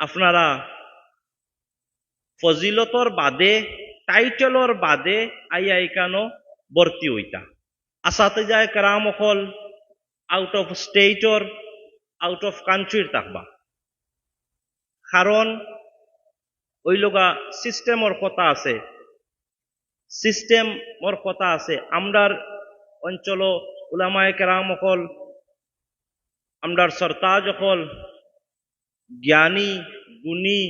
আপনারা ফজিলতর বাদে, টাইটেলর বাদে আইয়া এখানো ভর্তি হইতা। আসাতে যায় কেরাম অকল আউট অফ স্টেটর আউট অফ কান্ট্রির থাকবা কারণ ওই লগা সিস্টেমর কথা আছে। সিস্টেমর কথা আছে। আমরার অঞ্চল উলামায় কেরাম অকল আমরার সরতাজ অকল জ্ঞানী, গুণী,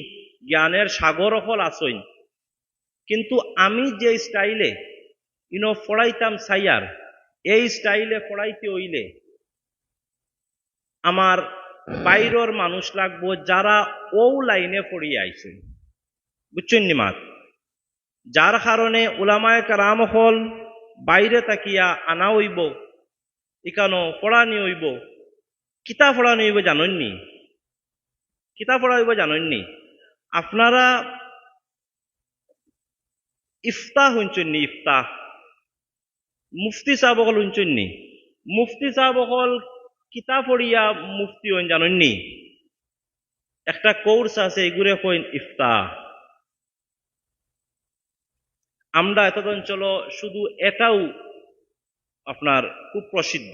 জ্ঞানের সাগর অকল আসইন কিন্তু আমি যে স্টাইলে ইনো পড়াইতাম সাইয়ার এই স্টাইলে পড়াইতে হইলে আমার বাইরের মানুষ লাগবো যারা ও লাইনে পড়িয়ে আইছে। বুঝছেন নি মাত? যার কারণে ওলামায় কারাম হল বাইরে তাকিয়া আনা হইব ইকানো পড়ানি হইব কিতা পড়ানি হইব জানেননি কিতা পড়া হইব জানেননি আপনারা ইফতা শুনছেননি ইফতা মুফতি সাহেব অকল শুনছেননি মুফতি সাহেব অকল কিতা পড়িয়া মুফতি হইন জানেননি একটা কোর্স আছে, এগুলো কইন ইফতা আমরা এত অঞ্চল শুধু এটাও আপনার খুব প্রসিদ্ধ।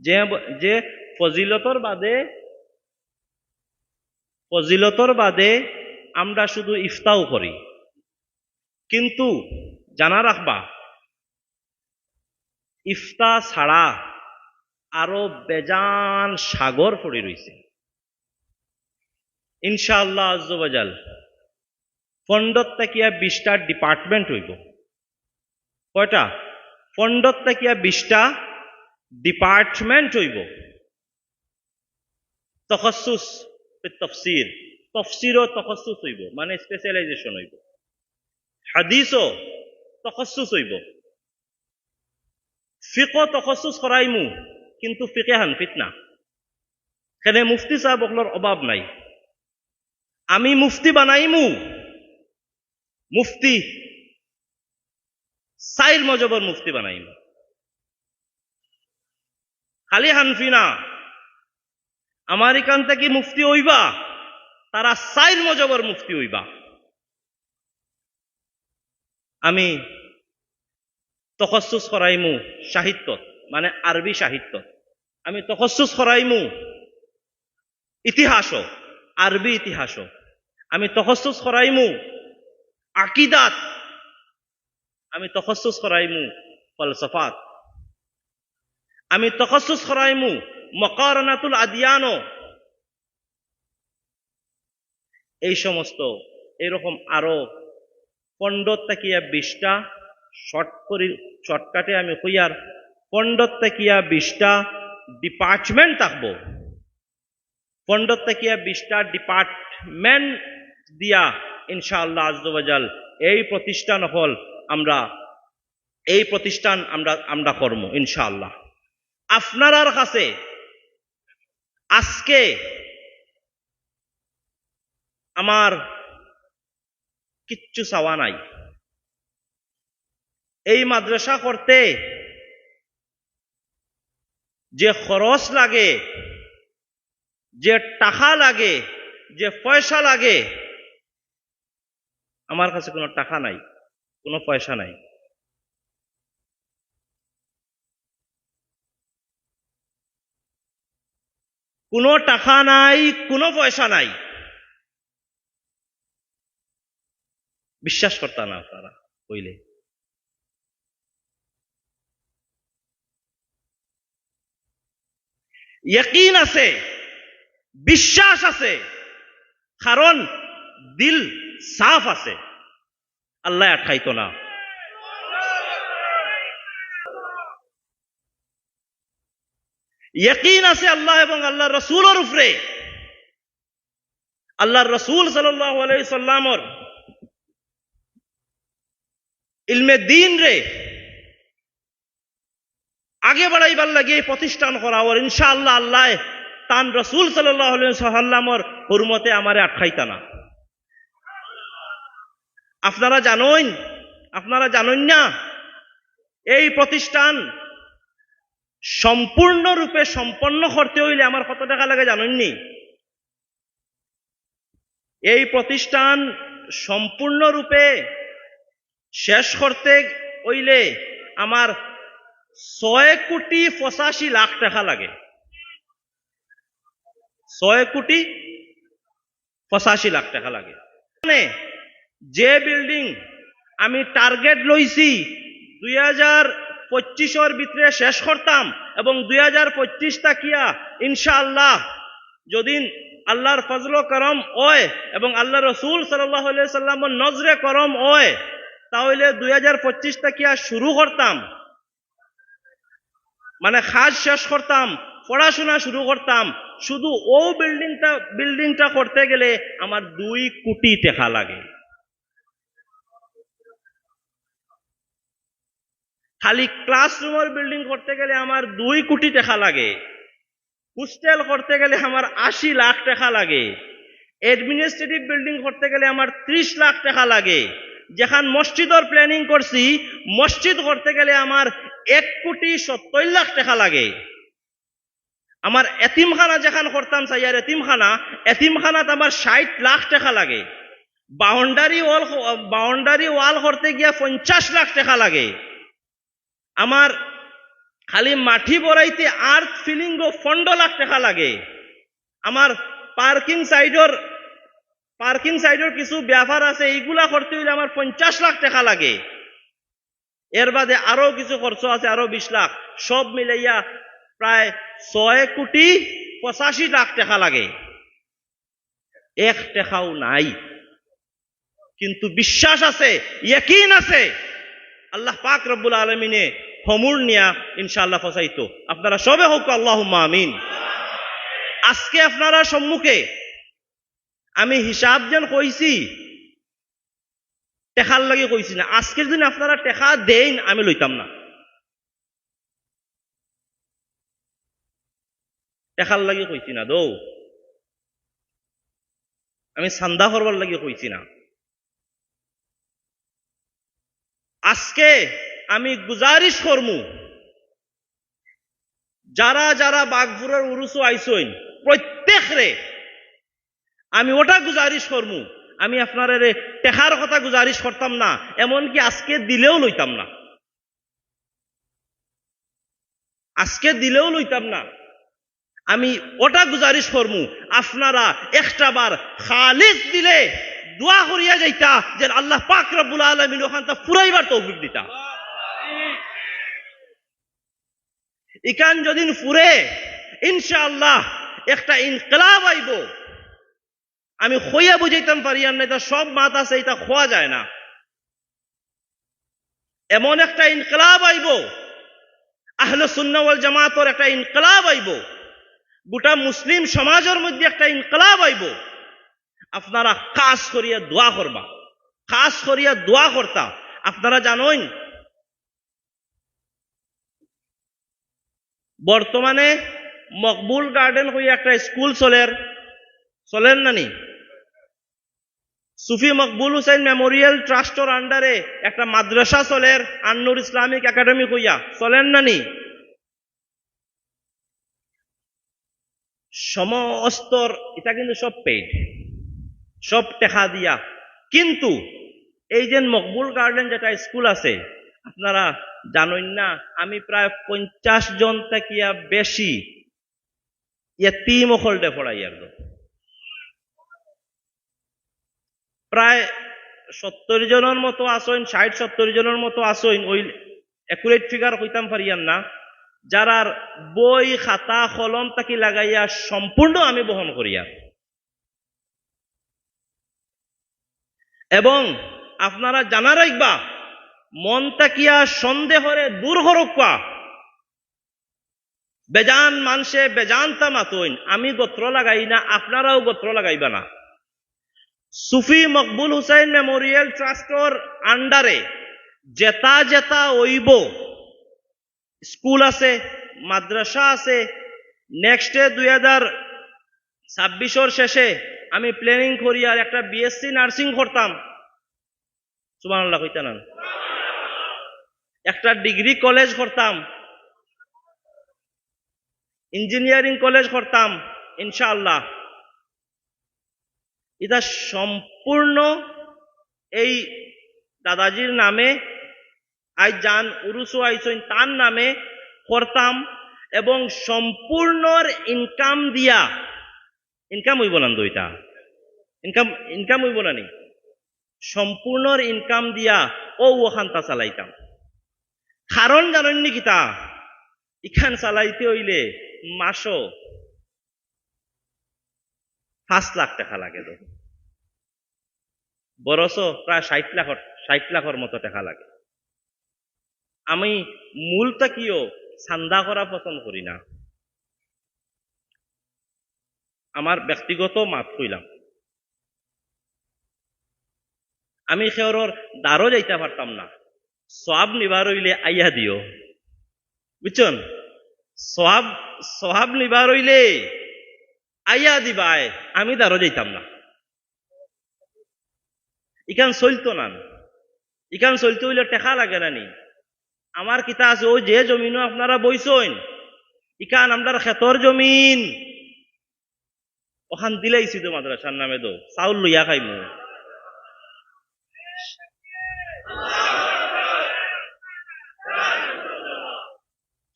যে যে ফজিলতর বাদে ফজিলতর বাদে আমরা শুধু ইফতাও করি। কিন্তু জানা রাখবা, ইফতা ছাড়া আরও বেজান সাগর পড়ে রয়েছে ইনশাআল্লাহ আজ্জাল ফন্ডত তাকিয়া বিশটা ডিপার্টমেন্ট হইব। কয়টা? ফন্ডত তাকিয়া বিশটা ডিপার্টমেন্ট হইব। তখসুস তফসির তফসিরও তখসুস হইব মানে স্পেশালাইজেশন হইব। হাদিসও তখসুস হইব। ফিকো তখসুস করাইমু, কিন্তু ফিকে হানফিত না সেখানে মুফতি সাহেবকলৰ অভাৱ নাই। আমি মুফতি বানাইমু, মুফতি চাইর মজবর মুফতি বানাইম। খালি হানফি না। আমার এখান থেকে মুফতি হইবা, তারা চাইর মজবর মুফতি হইবা। আমি তখসুস করাইমু সাহিত্যত মানে আরবি সাহিত্য। আমি তখসুস করাইমু ইতিহাস আরবি ইতিহাস আমি তখসুস করাইমু আকিদাত। আমি তখসুস করাইমু ফলসফাত। আমি তখসুস করাইমু মকারনাতুল আদিয়ানো। এই সমস্ত, এরকম আরও পণ্ডত তাকিয়া বিশটা, শর্ট করি, শর্টকাটে আমি কইয়ার পণ্ডত তাকিয়া বিশটা ডিপার্টমেন্ট থাকব। পণ্ডত তাকিয়া বিশটা ডিপার্টমেন্ট দিয়া ইনশাআল্লাহ আজবাজাল এই প্রতিষ্ঠান হল আমরা, এই প্রতিষ্ঠান আমরা আমরা কর্ম ইনশাআল্লাহ। আপনার কাছে আজকে আমার কিচ্ছু চাওয়া নাই। এই মাদ্রাসা করতে যে খরচ লাগে, যে টাকা লাগে, যে পয়সা লাগে, আমার কাছে কোনো টাকা নাই, কোনো পয়সা নাই। কোনো টাকা নাই, কোনো পয়সা নাই। বিশ্বাস করতা না আপনারা কইলে ইয়কিন আছে, বিশ্বাস আছে, কারণ দিল সাফ আছে। আল্লাহ আটকাইতো না। ইয়কিন আছে আল্লাহ এবং আল্লাহ রসুলের উপরে। আল্লাহ রসুল সাল্লামর ইলমে দিন রে। আগে বাড়াইবার লাগে প্রতিষ্ঠান করা ওর ইনশাআল্লাহ আল্লাহ তান রসুল সাল্লামর হরমতে আমারে আটকাইতা না। আপনারা জানেন আপনারা জানেন না, এই প্রতিষ্ঠান সম্পূর্ণরূপে সম্পন্ন করতে হইলে আমার কত টাকা লাগে জানেননি? এই প্রতিষ্ঠান সম্পূর্ণরূপে শেষ করতে হইলে আমার ছয় কোটি পঁচাশি লাখ টাকা লাগে। ছয় কোটি পঁচাশি লাখ টাকা লাগে। মানে যে বিল্ডিং আমি টার্গেট লইছি দুই হাজার পঁচিশর ভিতরে শেষ করতাম এবং দুই হাজার পঁচিশ তাকিয়া ইনশাআল্লাহ যদি আল্লাহর ফজল করম ওয় এবং আল্লাহ রসুল সাল্লামর নজরে করম ওয় তাহলে দুই হাজার পঁচিশ তাকিয়া শুরু করতাম। মানে খাজ শেষ করতাম, পড়াশোনা শুরু করতাম, শুধু ও বিল্ডিংটা বিল্ডিংটা করতে গেলে আমার দুই কোটি টাকা লাগে। খালি ক্লাসরুমের বিল্ডিং করতে গেলে আমার দুই কোটি টাকা লাগে। হোস্টেল করতে গেলে আমার আশি লাখ টাকা লাগে। অ্যাডমিনিস্ট্রেটিভ বিল্ডিং করতে গেলে আমার ত্রিশ লাখ টাকা লাগে। যেখান মসজিদর প্ল্যানিং করছি, মসজিদ করতে গেলে আমার এক কোটি সত্তর লাখ টাকা লাগে। আমার এতিমখানা যেখান করতাম সাইয়ার এতিমখানা, এতিমখানাত আমার ষাট লাখ টাকা লাগে। বাউন্ডারি ওয়াল বাউন্ডারি ওয়াল করতে গিয়া পঞ্চাশ লাখ টাকা লাগে। আমার খালি মাটি বড়াইতে আর্থ ফিলিং পনেরো লাখ টাকা লাগে। আমার পার্কিং সাইডর পার্কিং সাইডর কিছু ব্যাপার আছে, এইগুলা করতে হইলে আমার পঞ্চাশ লাখ টাকা লাগে। এর বাদে আরও কিছু খরচ আছে, আরও বিশ লাখ। সব মিলাইয়া প্রায় ছয় কোটি পঁচাশি লাখ টাকা লাগে। এক টাকাও নাই। কিন্তু বিশ্বাস আছে, ইয়কিন আছে। আল্লাহ পাক রব্বুল আলমিনে হমুর নিয়া ইনশাআল্লাহ ফসাইতো। আপনারা সবে হোক আল্লাহ আমিন। আজকে আপনারা সম্মুখে আমি হিসাব যেন কইছি টেকার লাগে কইছি না। আজকের দিন আপনারা টেকা দেন আমি লইতাম না। টেকার লাগে কইছি না দৌ। আমি সান্দা করবার লাগে কইছি না। আজকে আমি গুজারিশ করমু। যারা যারা বাঘপুরের উরুসু আইসইন প্রত্যেক রে আমি ওটা গুজারিশ করমু। আমি আপনার টেকার কথা গুজারিশ করতাম না, এমনকি আজকে দিলেও লইতাম না। আজকে দিলেও লইতাম না। আমি ওটা গুজারিশ করমু। আপনারা একটা বার খালিজ দিলে দোয়া করিয়া যাইতা যে আল্লাহ পাক রব্বুল আলমিন ওখান তা ফুরাইবার তৌফিক দিতা। ইকান যদিন ফুরে, ইনশাআল্লাহ একটা ইনকলাব আইব। আমি খইয়া বুঝাইতাম পারি আর না এটা সব মাত আছে, এটা খোয়া যায় না। এমন একটা ইনকলাব আইব, আহলে সুন্নাওয়াল জামাতর একটা ইনকলাব আইব, গোটা মুসলিম সমাজের মধ্যে একটা ইনকলাব আইব। আপনারা কাজ করিয়া দোয়া করবা। কাজ করিয়া দোয়া করতা। আপনারা জানেন বর্তমানে মকবুল গার্ডেন হইয়া একটা স্কুল চলের, চলেন নানি সুফি মকবুল হুসাইন মেমোরিয়াল ট্রাস্টর আন্ডারে একটা মাদ্রাসা চলের, আন্নুর ইসলামিক একাডেমি হইয়া। চলেন নানি সমস্তর, এটা কিন্তু সব পেইড সব টেকা দিয়া। কিন্তু এই যে মকবুল গার্ডেন যেটা স্কুল আছে, আপনারা জানেন না, আমি প্রায় পঞ্চাশ জন থাকিয়া বেশি এতিম অকলটে পড়াই আর প্রায় সত্তর জনের মতো আসইন ষাট সত্তর জনের মতো আসইন ওই একুরেট ফিগার হইতাম পারিয়ান না। যারার বই, খাতা, কলম তাকি লাগাইয়া সম্পূর্ণ আমি বহন করিয়া। এবং আপনারা জানা রাখবা মন তাকিয়া সন্দেহরে দূর হরক্কা বেজান মানসে বেজানতা মাতইন, আমি গোত্র লাগাই না, আপনারাও গোত্র লাগাইবা না। সুফি মকবুল হুসাইন মেমোরিয়াল ট্রাস্টর আন্ডারে জেতা জেতা ওইব স্কুল আছে, মাদ্রাসা আছে, নেক্সট দুই হাজার ছাব্বিশর শেষে আমি প্ল্যানিং করি আর একটা বিএসসি নার্সিং করতাম। কইতাম একটা ডিগ্রি কলেজ করতাম। ইঞ্জিনিয়ারিং কলেজ করতাম, ইনশাআল্লাহ। এটা সম্পূর্ণ এই দাদাজির নামে, আই যান উরুসু আইসইন তার নামে করতাম এবং সম্পূর্ণর ইনকাম দিয়া ইনকাম হইব না দুইটা। ইনকাম ইনকাম হইব না নি? সম্পূর্ণর ইনকাম দিয়া ও ওখানটা চালাইতাম। কারণ জানেন নি কিতা ইখান চালাইতে হইলে মাসও পাঁচ লাখ টাকা লাগে তো। বরস প্রায় ষাট লাখর ষাট লাখর মতো টাকা লাগে। আমি মূলটা কিও চান্দা করা পছন্দ করি না। আমার ব্যক্তিগত মাত কইলাম। আমি সেওর দ্বারও যাইতে পারতাম না। সব নিবার হইলে আইয়া দিও। বুঝছেন? সব সব নিবার হইলে আইয়া দিবাই আমি দ্বারও যাইতাম না। ইখান চলতো না। ইখান চলতে হইলে টেকা লাগে না নি। আমার কিতা আছে ওই যে জমিনও আপনারা বইছেন, ইখান আপনার খেতর জমিন। ওখান দিলাইছি তো মাদ্রাসার নামে তো চাউল লইয়া খাইমু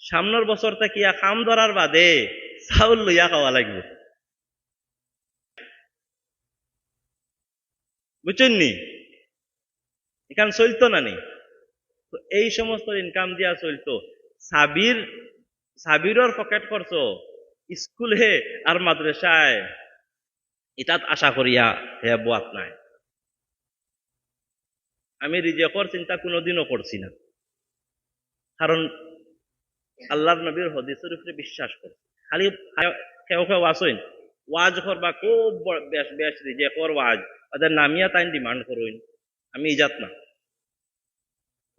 সামনের বছর থাকিয়া কাম ধরার বাদে চাউল লইয়া খাওয়া লাগবে। বুঝছেন নি? এখান চলতো না নি? তো এই সমস্ত ইনকাম দিয়া চলতো। সাবির, সাবিরর পকেট খরচ স্কুলে আর মাদ্রাসায়। ইটাত আশা করিয়া হে বোয়াত নাই আমি রিজেকর চিন্তা কোনোদিনও করছি না। কারণ আল্লাহর নবীর হদিসের উপরে বিশ্বাস করে। খালি কেউ কেউ আসইন, ওয়াজ করবা খুব বেশ বেশ রিজেকর ওয়াজ, ওদের নামিয়া তাই ডিমান্ড করুন আমি ইজাত না।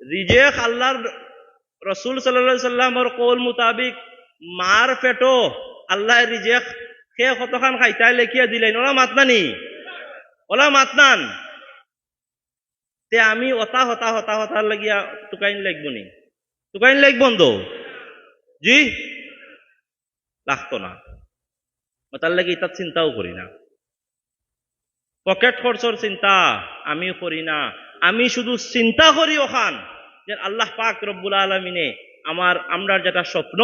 রিজেক আল্লাহর রসুল সাল্লাহ সাল্লামর কৌল মুতাবিক মার পেটো আল্লাহ রিজেক সে কতখান খাইতাই লেখিয়া দিলেন ওলা মাতনানি ওলা মাতনান তে আমি অতা হতা হতা হতার লাগিয়া টুকাইন লাগব নি? টুকাইন লাগব তো জি? লাগতো না। তার লাগি তার চিন্তাও করি না। পকেট খরচর চিন্তা আমি করি না। আমি শুধু চিন্তা করি ওখান যে আল্লাহ পাক রব্বুল আলমিনে আমার আমরার যেটা স্বপ্ন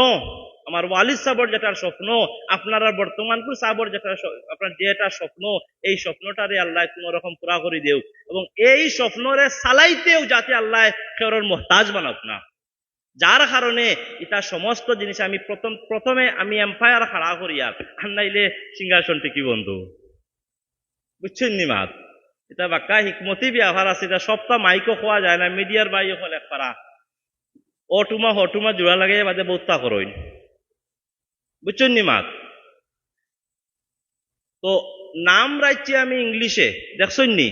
আমার ওয়ালিদ সাবর যেটা স্বপ্ন, আপনারা বর্তমানপুর সাবর যেটা আপনার যেটা স্বপ্ন, এই স্বপ্নটারে আল্লাহ কোন রকম পুরা করে দেও। এবং এই স্বপ্নরে চালাইতেও যাতে আল্লাহ কেউর মহতাজ বানাক না। যার কারণে এটা সমস্ত জিনিস আমি প্রথম প্রথমে আমি এম্পায়ার খাড়া করি আর নাইলে সিংহাসন টিকি বন্ধু। বুঝছেন নি মাত? এটা বাক্কা হিকমতি ব্যবহার আছে এটা সপ্তাহ মাইকও খোয়া যায় না, মিডিয়ার বাইও হলে পারা অটুমা হটুমা জোড়া লাগাই বাদে বহুতা করইন বুঝছেন তো নাম রাখছি আমি ইংলিশে দেখছেন নি?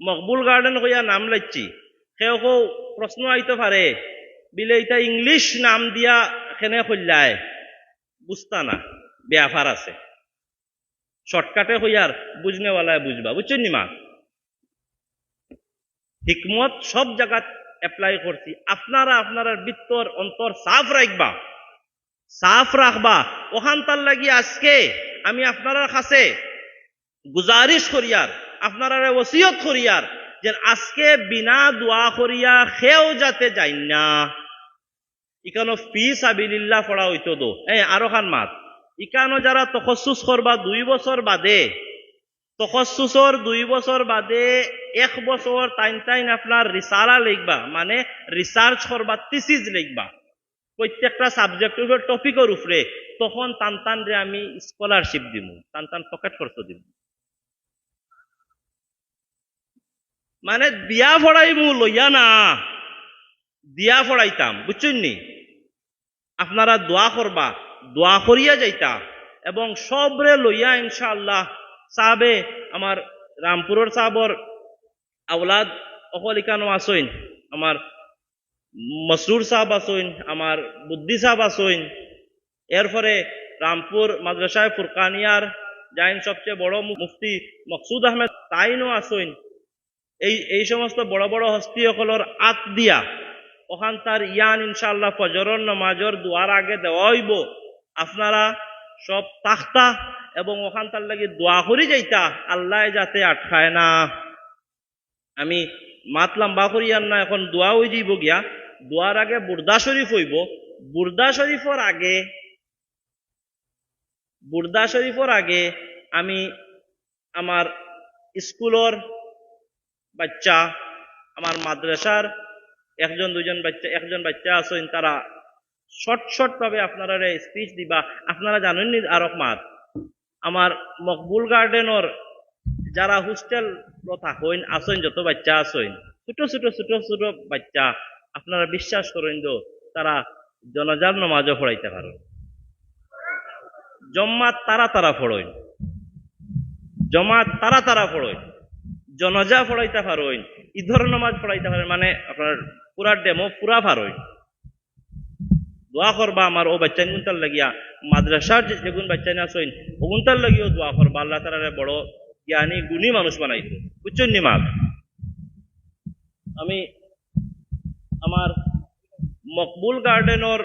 মকবুল গার্ডেন হইয়া নাম রাখছি সেও কেউ প্রশ্ন আইতে পারে বিলে এটা ইংলিশ নাম দিয়া কেনে কল্যায় বুঝতা না ব্যাপার আছে। শর্টকাটে হইয়ার বুঝনেওয়ালায় বুঝবা বুঝছেন নি মা হিকমত সব জায়গাত এপ্লাই করছি আপনারা আপনারা বৃত্তর অন্তর সাফ রাখবা সাফ রাখবা। ওখান তার লাগি আজকে আমি আপনারা কাছে গুজারিশ করিয়ার আপনারা ওসিয়ত করিয়ার যে আজকে বিনা দোয়া করিয়া খেও যাতে যাই না। ইকানো ফি সাবিলিল্লাহ পড়া হইতো দো। এ, আরও খান মাত। ইকানো যারা তখসুস করবা দুই বছর বাদে, তখসুসর দুই বছর বাদে এক বছর টাইম টাইম আপনার রিসালা লিখবা মানে রিসার্চ করবা, থিসিস লিখবা। প্রত্যেকটা সাবজেক্টের উপর টপিকের উপরে তখন টান টান রে আমি স্কলারশিপ দিব টান টান পকেট খরচ দিব মানে দিয়া ফড়াই মু লইয়া না দিয়া ফড়াইতাম বুঝছেন নি? আপনারা দোয়া করবা দোয়া করিয়া যাইতা, এবং সবরে লইয়া ইনশাআল্লাহ সাহাবে আমার রামপুরের সাহাবর আওলাদ অকল ইকানো আসইন আমার মসরুর সাহাব আসইন, আমার বুদ্ধি সাহাব আসইন। এরপরে রামপুর মাদ্রাসায় ফুরকানিয়ার যাইন সবচেয়ে বড় মুফতি মকসুদ আহমেদ তাইনও আসইন। এই এই সমস্ত বড় বড় হস্তিসকলের আত দিয়া ওখান তার ইয়ান ইনশাল্লাহ ফজরর নমাজর দুয়ার আগে দেওয়া হইব আপনারা সব তাখতা এবং ওখান তার লাগি দোয়া করি যাইতা, আল্লাহ যাতে আটকায় না। আমি মাত লম্বা করি আর না এখন দোয়া হয়ে যাইব গিয়া। দোয়ার আগে বুর্দা শরীফ হইব। বুর্দা শরীফর আগে, বুর্দা শরীফর আগে আমি আমার স্কুলের বাচ্চা, আমার মাদ্রাসার একজন দুজন বাচ্চা, একজন বাচ্চা আছেন, তারা শর্ট শর্ট ভাবে আপনারা স্পিচ দিবা। আপনারা জানেন নি আরক মাত আমার মকবুল গার্ডেনর যারা হোস্টেল থাকেন আসেন যত বাচ্চা আসেন ছোট ছোট ছোট ছোট বাচ্চা আপনারা বিশ্বাস করেন তো তারা জনজার নমাজও পড়াইতে পারেন জম্মাত তারা তারা পড়েন জমাত তারা তারা পড়েন জনজা পড়াইতে পারেন ইধর নমাজ পড়াইতে পারেন মানে আপনার পুরা ডেমো পুরা পারেন দোয়া করবা আমার ও বাচ্চা গুনতার লাগিয়া মাদ্রাসার যেগুন বাচ্চা আসেন, ওগুনতার লাগিও দোয়া করবা। আল্লাহ তালারে বড় জ্ঞানী, গুণী মানুষ বানাইতো বুঝছেন নি মাগ আমি আমার মকবুল গার্ডেনর